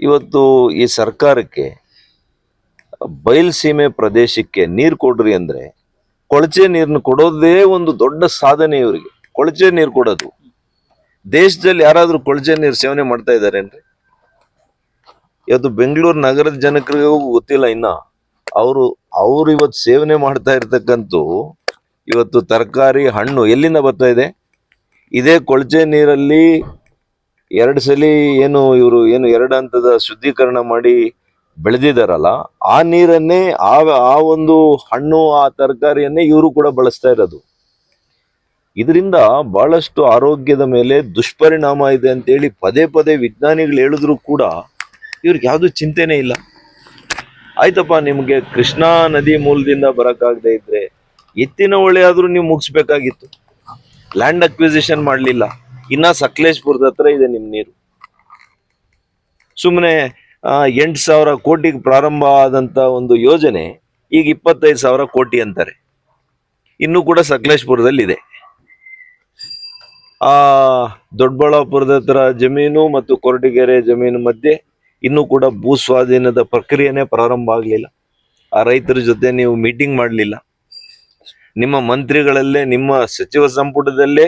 ಇವತ್ತು ಈ ಸರ್ಕಾರಕ್ಕೆ ಬಯಲ್ಸೀಮೆ ಪ್ರದೇಶಕ್ಕೆ ನೀರು ಕೊಡ್ರಿ ಅಂದ್ರೆ ಕೊಳಚೆ ನೀರನ್ನು ಕೊಡೋದೇ ಒಂದು ದೊಡ್ಡ ಸಾಧನೆ ಇವರಿಗೆ. ಕೊಳಚೆ ನೀರು ಕೊಡೋದು. ದೇಶದಲ್ಲಿ ಯಾರಾದರೂ ಕೊಳಚೆ ನೀರು ಸೇವನೆ ಮಾಡ್ತಾ ಇದ್ದಾರೇನ್ರಿ? ಇವತ್ತು ಬೆಂಗಳೂರು ನಗರದ ಜನಕರಿಗೂ ಗೊತ್ತಿಲ್ಲ ಇನ್ನ. ಅವರು ಅವರು ಇವತ್ತು ಸೇವನೆ ಮಾಡ್ತಾ ಇರ್ತಕ್ಕಂಥ ಇವತ್ತು ತರಕಾರಿ ಹಣ್ಣು ಎಲ್ಲಿಂದ ಬರ್ತಾ ಇದೆ? ಇದೇ ಕೊಳಚೆ ನೀರಲ್ಲಿ ಎರಡು ಸಲ ಏನು ಇವರು ಏನು ಎರಡು ಹಂತದ ಶುದ್ಧೀಕರಣ ಮಾಡಿ ಬೆಳೆದಿದ್ದಾರಲ್ಲ, ಆ ನೀರನ್ನೇ, ಆ ಆ ಒಂದು ಹಣ್ಣು, ಆ ತರಕಾರಿಯನ್ನೇ ಇವರು ಕೂಡ ಬಳಸ್ತಾ ಇರೋದು. ಇದರಿಂದ ಬಹಳಷ್ಟು ಆರೋಗ್ಯದ ಮೇಲೆ ದುಷ್ಪರಿಣಾಮ ಇದೆ ಅಂತೇಳಿ ಪದೇ ಪದೇ ವಿಜ್ಞಾನಿಗಳು ಹೇಳಿದ್ರು ಕೂಡ ಇವ್ರಿಗೆ ಯಾವುದು ಚಿಂತೆನೇ ಇಲ್ಲ. ಆಯ್ತಪ್ಪ, ನಿಮ್ಗೆ ಕೃಷ್ಣಾ ನದಿ ಮೂಲದಿಂದ ಬರಕ್ಕಾಗದೆ ಇದ್ರೆ ಎತ್ತಿನ ಹೊಳೆ ಆದ್ರೂ ನೀವು ಮುಗಿಸ್ಬೇಕಾಗಿತ್ತು. ಲ್ಯಾಂಡ್ ಅಕ್ವಿಸಿಷನ್ ಮಾಡಲಿಲ್ಲ. ಇನ್ನ ಸಕಲೇಶ್ಪುರದ ಹತ್ರ ಇದೆ ನಿಮ್ಮ ನೀರು. ಸುಮ್ಮನೆ ಎಂಟು ಸಾವಿರ ಕೋಟಿಗೆ ಪ್ರಾರಂಭ ಆದಂತ ಒಂದು ಯೋಜನೆ ಈಗ ಇಪ್ಪತ್ತೈದು ಸಾವಿರ ಕೋಟಿ ಅಂತಾರೆ. ಇನ್ನೂ ಕೂಡ ಸಕಲೇಶ್ಪುರದಲ್ಲಿ ಇದೆ ಆ, ದೊಡ್ಡಬಳ್ಳಾಪುರದ ಹತ್ರ ಜಮೀನು ಮತ್ತು ಕೊರಟಗೆರೆ ಜಮೀನು ಮಧ್ಯೆ ಇನ್ನೂ ಕೂಡ ಭೂ ಸ್ವಾಧೀನದ ಪ್ರಕ್ರಿಯೆನೇ ಪ್ರಾರಂಭ ಆಗಲಿಲ್ಲ. ಆ ರೈತರ ಜೊತೆ ನೀವು ಮೀಟಿಂಗ್ ಮಾಡಲಿಲ್ಲ. ನಿಮ್ಮ ಮಂತ್ರಿಗಳಲ್ಲೇ, ನಿಮ್ಮ ಸಚಿವ ಸಂಪುಟದಲ್ಲೇ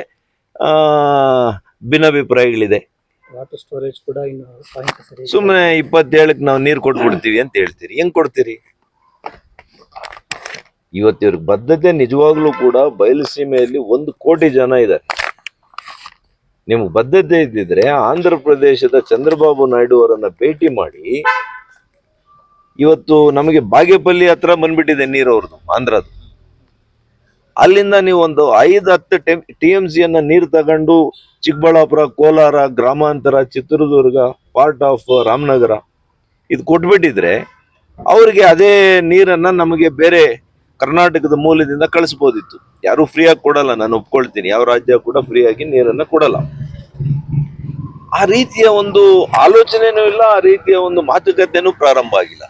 ಭಿನ್ನಾಭಿಪ್ರಾಯಗಳಿದೆ ವಾಟರ್ ಸ್ಟೋರೇಜ್ ಕೂಡ ಇನ್ನು ಸುಮ್ಮನೆ ಇಪ್ಪತ್ತೇಳಕ್ಕೆ ನಾವು ನೀರು ಕೊಟ್ಬಿಡ್ತೀವಿ ಅಂತ ಹೇಳ್ತೀರಿ. ಹೆಂಗ್ ಕೊಡ್ತೀರಿ? ಇವತ್ತಿವ್ರಿಗೆ ಬದ್ಧತೆ ನಿಜವಾಗ್ಲೂ ಕೂಡ ಬಯಲುಸೀಮೆಯಲ್ಲಿ ಒಂದು ಕೋಟಿ ಜನ ಇದ್ದಾರೆ. ನಿಮ್ಗೆ ಬದ್ಧತೆ ಇದ್ದಿದ್ರೆ ಆಂಧ್ರ ಪ್ರದೇಶದ ಚಂದ್ರಬಾಬು ನಾಯ್ಡು ಅವರನ್ನ ಭೇಟಿ ಮಾಡಿ ಇವತ್ತು ನಮಗೆ ಬಾಗೇಪಲ್ಲಿ ಹತ್ರ ಬಂದ್ಬಿಟ್ಟಿದೆ ನೀರು ಅವ್ರದ್ದು ಆಂಧ್ರದ್ದು. ಅಲ್ಲಿಂದ ನೀವು ಒಂದು ಐದು ಹತ್ತು ಟಿ ಎಂ ಸಿ ಅನ್ನ ನೀರು ತಗೊಂಡು ಚಿಕ್ಕಬಳ್ಳಾಪುರ, ಕೋಲಾರ, ಗ್ರಾಮಾಂತರ, ಚಿತ್ರದುರ್ಗ ಪಾರ್ಟ್ ಆಫ್ ರಾಮನಗರ ಇದು ಕೊಟ್ಬಿಟ್ಟಿದ್ರೆ ಅವ್ರಿಗೆ ಅದೇ ನೀರನ್ನ ನಮಗೆ ಬೇರೆ ಕರ್ನಾಟಕದ ಮೂಲದಿಂದ ಕಳಿಸ್ಬೋದಿತ್ತು. ಯಾರು ಫ್ರೀಯಾಗಿ ಕೊಡಲ್ಲ, ನಾನು ಒಪ್ಕೊಳ್ತೀನಿ. ಯಾವ ರಾಜ್ಯ ಕೂಡ ಫ್ರೀಯಾಗಿ ನೀರನ್ನ ಕೊಡಲ್ಲ. ಆ ರೀತಿಯ ಒಂದು ಆಲೋಚನೆನೂ ಇಲ್ಲ, ಆ ರೀತಿಯ ಒಂದು ಮಾತುಕತೆನೂ ಪ್ರಾರಂಭ ಆಗಿಲ್ಲ.